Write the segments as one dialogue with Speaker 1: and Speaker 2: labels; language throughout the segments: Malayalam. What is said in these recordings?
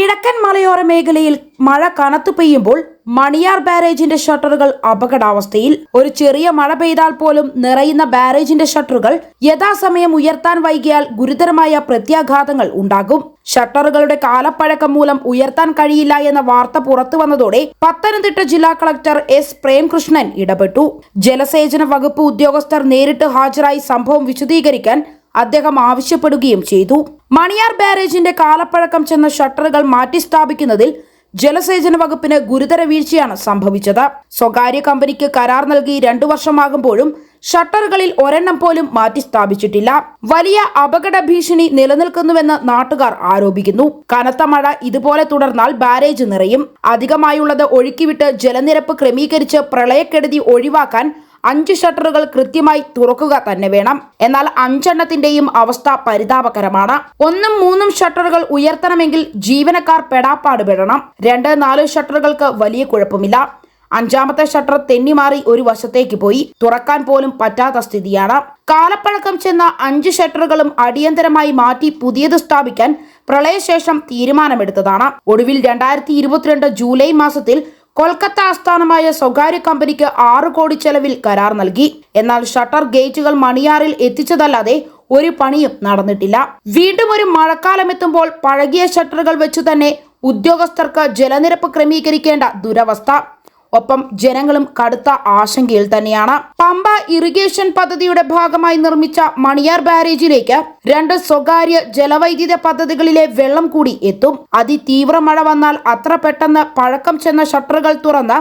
Speaker 1: കിഴക്കൻ മലയോര മേഖലയിൽ മഴ കനത്തു പെയ്യുമ്പോൾ മണിയാർ ബാരേജിന്റെ ഷട്ടറുകൾ അപകടാവസ്ഥയിൽ ഒരു ചെറിയ മഴ പെയ്താൽ പോലും നിറയുന്ന ബാരേജിന്റെ ഷട്ടറുകൾ യഥാസമയം ഉയർത്താൻ വൈകിയാൽ ഗുരുതരമായ പ്രത്യാഘാതങ്ങൾ ഉണ്ടാകും. ഷട്ടറുകളുടെ കാലപ്പഴക്കം മൂലം ഉയർത്താൻ കഴിയില്ല എന്ന വാർത്ത പുറത്തു വന്നതോടെ പത്തനംതിട്ട ജില്ലാ കളക്ടർ എസ് പ്രേംകൃഷ്ണൻ ഇടപെട്ടു. ജലസേചന വകുപ്പ് ഉദ്യോഗസ്ഥർ നേരിട്ട് ഹാജരായി സംഭവം വിശദീകരിക്കാൻ അദ്ദേഹം ആവശ്യപ്പെടുകയും ചെയ്തു. മണിയാർ ബാരേജിന്റെ കാലപ്പഴക്കം ചെന്ന ഷട്ടറുകൾ മാറ്റി സ്ഥാപിക്കുന്നതിൽ ജലസേചന വകുപ്പിന് ഗുരുതര വീഴ്ചയാണ് സംഭവിച്ചത്. സ്വകാര്യ കമ്പനിക്ക് കരാർ നൽകി രണ്ടു വർഷമാകുമ്പോഴും ഷട്ടറുകളിൽ ഒരെണ്ണം പോലും മാറ്റി സ്ഥാപിച്ചിട്ടില്ല വലിയ അപകട ഭീഷണി നിലനിൽക്കുന്നുവെന്ന് നാട്ടുകാർ ആരോപിക്കുന്നു. കനത്ത മഴ ഇതുപോലെ തുടർന്നാൽ ബാരേജ് നിറയും. അധികമായുള്ളത് ഒഴുക്കിവിട്ട് ജലനിരപ്പ് ക്രമീകരിച്ച് പ്രളയക്കെടുതി ഒഴിവാക്കാൻ അഞ്ച് ഷട്ടറുകൾ കൃത്യമായി തുറക്കുക തന്നെ വേണം. എന്നാൽ അഞ്ചെണ്ണത്തിന്റെയും അവസ്ഥ പരിതാപകരമാണ്. ഒന്നും മൂന്നും ഷട്ടറുകൾ ഉയർത്തണമെങ്കിൽ ജീവനക്കാർ പെടാപ്പാട് പെടണം. രണ്ട് നാല് ഷട്ടറുകൾക്ക് വലിയ കുഴപ്പമില്ല. അഞ്ചാമത്തെ ഷട്ടർ തെന്നിമാറി ഒരു വശത്തേക്ക് പോയി. തുറക്കാൻ പോലും പറ്റാത്ത സ്ഥിതിയാണ്. കാലപ്പഴക്കം ചെന്ന അഞ്ച് ഷട്ടറുകളും അടിയന്തരമായി മാറ്റി പുതിയത് സ്ഥാപിക്കാൻ പ്രളയശേഷം തീരുമാനമെടുത്തതാണ്. ഒടുവിൽ രണ്ടായിരത്തി ജൂലൈ മാസത്തിൽ കൊൽക്കത്ത ആസ്ഥാനമായ സ്വകാര്യ കമ്പനിക്ക് ആറ് കോടി ചെലവിൽ കരാർ നൽകി. എന്നാൽ ഷട്ടർ ഗേറ്റുകൾ മണിയാറിൽ എത്തിച്ചതല്ലാതെ ഒരു പണിയും നടന്നിട്ടില്ല. വീണ്ടും ഒരു മഴക്കാലം എത്തുമ്പോൾ പഴകിയ ഷട്ടറുകൾ വെച്ചു തന്നെ ഉദ്യോഗസ്ഥർക്ക് ജലനിരപ്പ് ക്രമീകരിക്കേണ്ട ദുരവസ്ഥ. ഒപ്പം ജനങ്ങളും കടുത്ത ആശങ്കയിൽ തന്നെയാണ്. പമ്പ ഇറിഗേഷൻ പദ്ധതിയുടെ ഭാഗമായി നിർമ്മിച്ച മണിയാർ ബാരേജിലേക്ക് രണ്ട് സ്വകാര്യ ജലവൈദ്യുത പദ്ധതികളിലെ വെള്ളം കൂടി എത്തും. അതിതീവ്ര മഴ വന്നാൽ അത്ര പെട്ടെന്ന് പഴക്കം ചെന്ന ഷട്ടറുകൾ തുറന്ന്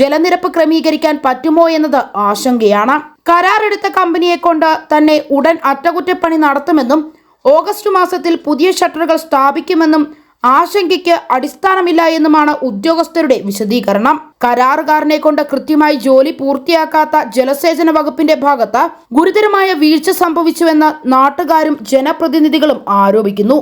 Speaker 1: ജലനിരപ്പ് ക്രമീകരിക്കാൻ പറ്റുമോ എന്നത് ആശങ്കയാണ്. കരാറെടുത്ത കമ്പനിയെ കൊണ്ട് തന്നെ ഉടൻ അറ്റകുറ്റപ്പണി നടത്തുമെന്നും ഓഗസ്റ്റ് മാസത്തിൽ പുതിയ ഷട്ടറുകൾ സ്ഥാപിക്കുമെന്നും ആശങ്കയ്ക്ക് അടിസ്ഥാനമില്ല എന്നുമാണ് ഉദ്യോഗസ്ഥരുടെ വിശദീകരണം. കരാറുകാരനെ കൊണ്ട് കൃത്യമായി ജോലി പൂർത്തിയാക്കാത്ത ജലസേചന വകുപ്പിന്റെ ഭാഗത്ത് ഗുരുതരമായ വീഴ്ച സംഭവിച്ചുവെന്ന് നാട്ടുകാരും ജനപ്രതിനിധികളും ആരോപിക്കുന്നു.